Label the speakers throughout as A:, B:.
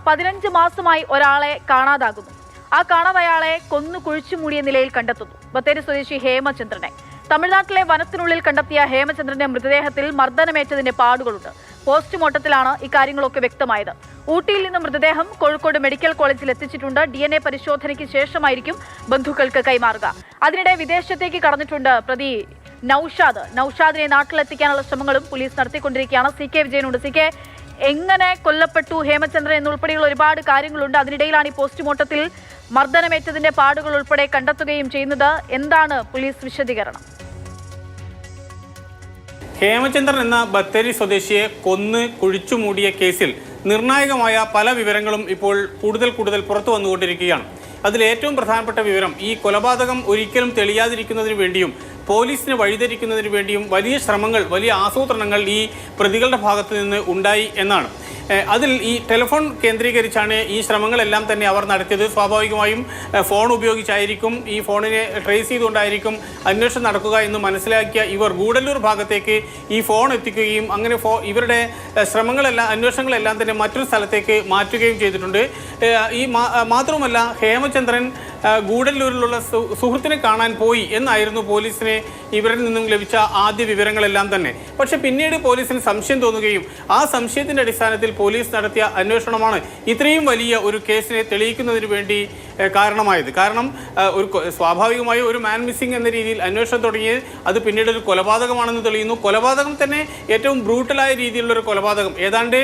A: പതിനഞ്ച് മാസമായി ഒരാളെ കാണാതാകുന്നു. ആ കാണാതയാളെ കൊന്നു കുഴിച്ചു മൂടിയ നിലയിൽ കണ്ടെത്തുന്നു. ബത്തേരി സ്വദേശി ഹേമചന്ദ്രനെ. തമിഴ്നാട്ടിലെ വനത്തിനുള്ളിൽ കണ്ടെത്തിയ ഹേമചന്ദ്രന്റെ മൃതദേഹത്തിൽ മർദ്ദനമേറ്റതിന്റെ പാടുകളുണ്ട്. പോസ്റ്റ്മോർട്ടത്തിലാണ് ഇക്കാര്യങ്ങളൊക്കെ വ്യക്തമായത്. ഊട്ടിയിൽ നിന്ന് മൃതദേഹം കോഴിക്കോട് മെഡിക്കൽ കോളേജിൽ എത്തിച്ചിട്ടുണ്ട്. ഡി പരിശോധനയ്ക്ക് ശേഷമായിരിക്കും ബന്ധുക്കൾക്ക് കൈമാറുക. അതിനിടെ വിദേശത്തേക്ക് കടന്നിട്ടുണ്ട് പ്രതി നൌഷാദ്. നൌഷാദിനെ നാട്ടിലെത്തിക്കാനുള്ള ശ്രമങ്ങളും പോലീസ് നടത്തിക്കൊണ്ടിരിക്കുകയാണ്. സി കെ വിജയനുണ്ട്. സി കെ എങ്ങനെ കൊല്ലപ്പെട്ടു ഹേമചന്ദ്രൻ എന്നുൾപ്പെടെയുള്ള ഒരുപാട് കാര്യങ്ങളുണ്ട്. അതിനിടയിലാണ് ഈ പോസ്റ്റ്മോർട്ടത്തിൽ മർദ്ദനമേറ്റതിന്റെ പാടുകൾ ഉൾപ്പെടെ കണ്ടെത്തുകയും ചെയ്യുന്നത്. എന്താണ് പോലീസ് വിശദീകരണം?
B: ഹേമചന്ദ്രൻ എന്ന ബത്തേരി സ്വദേശിയെ കൊന്ന് കുഴിച്ചു മൂടിയ കേസിൽ നിർണായകമായ പല വിവരങ്ങളും ഇപ്പോൾ കൂടുതൽ കൂടുതൽ പുറത്തു വന്നുകൊണ്ടിരിക്കുകയാണ്. അതിൽ ഏറ്റവും പ്രധാനപ്പെട്ട വിവരം ഈ കൊലപാതകം ഒരിക്കലും തെളിയാതിരിക്കുന്നതിന് വേണ്ടിയും പോലീസിനെ വഴിതെറ്റിക്കുന്നതിന് വേണ്ടിയും വലിയ ശ്രമങ്ങൾ വലിയ ആസൂത്രണങ്ങൾ ഈ പ്രതികളുടെ ഭാഗത്ത് നിന്ന് ഉണ്ടായി എന്നാണ്. അതിൽ ഈ ടെലിഫോൺ കേന്ദ്രീകരിച്ചാണ് ഈ ശ്രമങ്ങളെല്ലാം തന്നെ അവർ നടത്തിയത്. സ്വാഭാവികമായും ഫോൺ ഉപയോഗിച്ചായിരിക്കും ഈ ഫോണിനെ ട്രേസ് ചെയ്തുകൊണ്ടായിരിക്കും അന്വേഷണം നടക്കുക എന്ന് മനസ്സിലാക്കിയ ഇവർ ഗൂഡല്ലൂർ ഭാഗത്തേക്ക് ഈ ഫോൺ എത്തിക്കുകയും അങ്ങനെ ഫോ ഇവരുടെ ശ്രമങ്ങളെല്ലാം അന്വേഷണങ്ങളെല്ലാം തന്നെ മറ്റൊരു സ്ഥലത്തേക്ക് മാറ്റുകയും ചെയ്തിട്ടുണ്ട്. ഈ മാത്രവുമല്ല ഹേമചന്ദ്രൻ ഗൂഡല്ലൂരിലുള്ള സുഹൃത്തിനെ കാണാൻ പോയി എന്നായിരുന്നു പോലീസിനെ ഇവരിൽ നിന്നും ലഭിച്ച ആദ്യ വിവരങ്ങളെല്ലാം തന്നെ. പക്ഷെ പിന്നീട് പോലീസിന് സംശയം തോന്നുകയും ആ സംശയത്തിന്റെ അടിസ്ഥാനത്തിൽ പോലീസ് നടത്തിയ അന്വേഷണമാണ്. ഇത്രയും വലിയ ഒരു കേസിനെ തെളിയിക്കുന്നതിന് വേണ്ടി കാരണമായത്. കാരണം ഒരു സ്വാഭാവികമായി ഒരു മാൻ മിസ്സിംഗ് എന്ന രീതിയിൽ അന്വേഷണം തുടങ്ങിയത് അത് പിന്നീട് ഒരു കൊലപാതകമാണെന്ന് തെളിയുന്നു. കൊലപാതകം തന്നെ ഏറ്റവും ബ്രൂട്ടലായ രീതിയിലുള്ള ഒരു കൊലപാതകം. ഏതാണ്ട്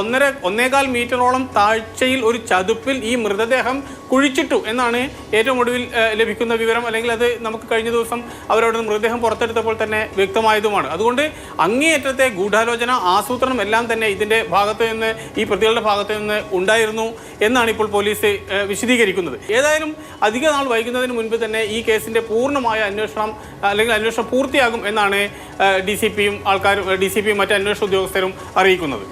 B: ഒന്നര ഒന്നേകാൽ മീറ്ററോളം താഴ്ചയിൽ ഒരു ചതുപ്പിൽ ഈ മൃതദേഹം കുഴിച്ചിട്ടു എന്നാണ് ഏറ്റവും ഒടുവിൽ ലഭിക്കുന്ന വിവരം. അല്ലെങ്കിൽ അത് നമുക്ക് കഴിഞ്ഞ ദിവസം അവരവിടെ നിന്ന് മൃതദേഹം പുറത്തെടുത്തപ്പോൾ തന്നെ വ്യക്തമായതുമാണ്. അതുകൊണ്ട് അങ്ങേയറ്റത്തെ ഗൂഢാലോചന ആസൂത്രണം എല്ലാം തന്നെ ഇതിന്റെ ഭാഗത്ത് നിന്ന് ഈ പ്രതികളുടെ ഭാഗത്ത് നിന്ന് ഉണ്ടായിരുന്നു എന്നാണ് ഇപ്പോൾ പോലീസ് ഏഹ് വിശദീകരിക്കുന്നത് ഏതായാലും അധിക നാൾ വൈകുന്നതിന് മുൻപ് തന്നെ ഈ കേസിന്റെ പൂർണമായ അന്വേഷണം അല്ലെങ്കിൽ അന്വേഷണം പൂർത്തിയാകും എന്നാണ് ഡി സി പിയും ആൾക്കാരും ഡി സി പിയും മറ്റ് അന്വേഷണ ഉദ്യോഗസ്ഥരും അറിയിക്കുന്നത്.